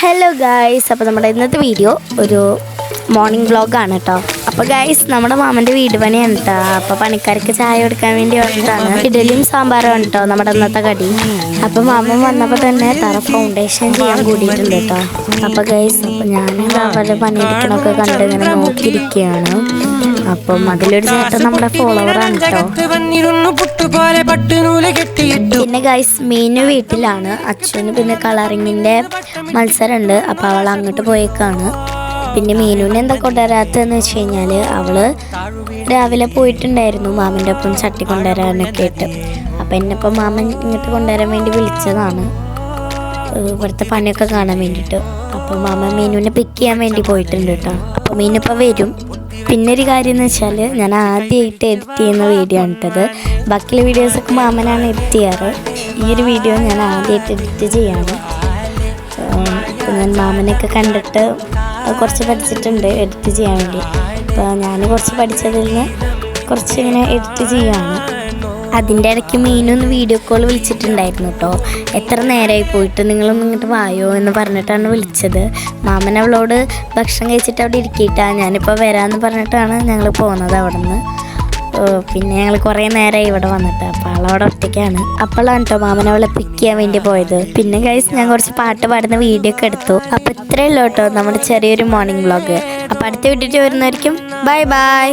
Hello guys അപ്പോൾ നമ്മുടെ ഇന്നത്തെ വീഡിയോ ഒരു മോർണിംഗ് വ്ളോഗാണ് കേട്ടോ അപ്പോൾ ഗായ്സ് നമ്മുടെ മാമന്റെ വീട് പണിയാണ് കേട്ടോ അപ്പോൾ പണിക്കാർക്ക് ചായ കൊടുക്കാൻ വേണ്ടി വന്നിട്ടാണ് ഇഡലിയും സാമ്പാറും ആണ് കേട്ടോ നമ്മുടെ ഇന്നത്തെ കടി. അപ്പോൾ മാമൻ വന്നപ്പോൾ തന്നെ തറ ഫൗണ്ടേഷൻ ചെയ്യാൻ കൂടിയിട്ടുണ്ട് കേട്ടോ അപ്പോൾ ഗൈസ് ഞാൻ അവരുടെ പണിയെടുക്കണമൊക്കെ കണ്ട് ഇങ്ങനെ നോക്കിയിരിക്കുകയാണ്. അപ്പം അതിലൊരു ചേട്ടൻ നമ്മുടെ ഫോളോവറാണ് കേട്ടോ പിന്നെ ഗൈസ് മീനു വീട്ടിലാണ്. അച്ഛന് പിന്നെ കളറിങ്ങിന്റെ മത്സരം ഉണ്ട് അപ്പൊ അവൾ അങ്ങോട്ട് പോയേക്കാണ്. പിന്നെ മീനുവിന് എന്താ കൊണ്ടുവരാത്തതെന്ന് വെച്ച് കഴിഞ്ഞാൽ അവൾ രാവിലെ പോയിട്ടുണ്ടായിരുന്നു. മാമന്റെ ഒപ്പം ചട്ടി കൊണ്ടുവരാനൊക്കെ ആയിട്ട്. അപ്പൊ എന്നെപ്പോ മാമൻ ഇങ്ങോട്ട് കൊണ്ടുവരാൻ വേണ്ടി വിളിച്ചതാണ്. ഇവിടുത്തെ പണിയൊക്കെ കാണാൻ വേണ്ടിയിട്ട്. അപ്പോൾ മാമ മീനുവിനെ പിക്ക് ചെയ്യാൻ വേണ്ടി പോയിട്ടുണ്ട് കേട്ടോ മീനിപ്പോൾ വരും. പിന്നെ ഒരു കാര്യം എന്ന് വെച്ചാൽ ഞാൻ ആദ്യമായിട്ട് എഡിറ്റ് ചെയ്യുന്ന വീഡിയോ ആണ് ഇട്ടത് ബാക്കിയുള്ള വീഡിയോസൊക്കെ മാമനാണ് എഡിറ്റ് ചെയ്യാറ്. ഈ ഒരു വീഡിയോ ഞാൻ ആദ്യമായിട്ട് എഡിറ്റ് ചെയ്യാണ്. ഞാൻ മാമനെയൊക്കെ കണ്ടിട്ട് കുറച്ച് പഠിച്ചിട്ടുണ്ട് എഡിറ്റ് ചെയ്യാൻ വേണ്ടി. അപ്പോൾ ഞാൻ കുറച്ച് പഠിച്ചതിൽ നിന്ന് കുറച്ച് ഇങ്ങനെ എഡിറ്റ് ചെയ്യാണ് അതിന്റെ ഇടയ്ക്ക് മീനൊന്ന് വീഡിയോ കോൾ വിളിച്ചിട്ടുണ്ടായിരുന്നു കേട്ടോ എത്ര നേരമായി പോയിട്ട് നിങ്ങളൊന്ന് ഇങ്ങോട്ട് വായോ എന്ന് പറഞ്ഞിട്ടാണ് വിളിച്ചത്. മാമൻ അവളോട് ഭക്ഷണം കഴിച്ചിട്ട് അവിടെ ഇരിക്കിയിട്ടാണ് ഞാനിപ്പോൾ വരാമെന്ന് പറഞ്ഞിട്ടാണ് ഞങ്ങൾ പോകുന്നത് അവിടെ നിന്ന് പിന്നെ ഞങ്ങൾ കുറേ നേരമായി ഇവിടെ വന്നിട്ട് അപ്പോൾ ആളവിടെ ഒറ്റയ്ക്കാണ്. അപ്പോഴാണ് കേട്ടോ മാമൻ അവളെ പിക്ക് ചെയ്യാൻ വേണ്ടി പോയത്. പിന്നെ കഴിച്ച് ഞാൻ കുറച്ച് പാട്ട് പാടുന്ന വീഡിയോ ഒക്കെ എടുത്തു. അപ്പോൾ ഇത്രയേ ഉള്ളൂ കേട്ടോ നമ്മുടെ ചെറിയൊരു മോർണിംഗ് വ്ളോഗ് അപ്പോൾ അടുത്ത വിട്ടിട്ട് വരുന്നവർക്കും ബൈ ബൈ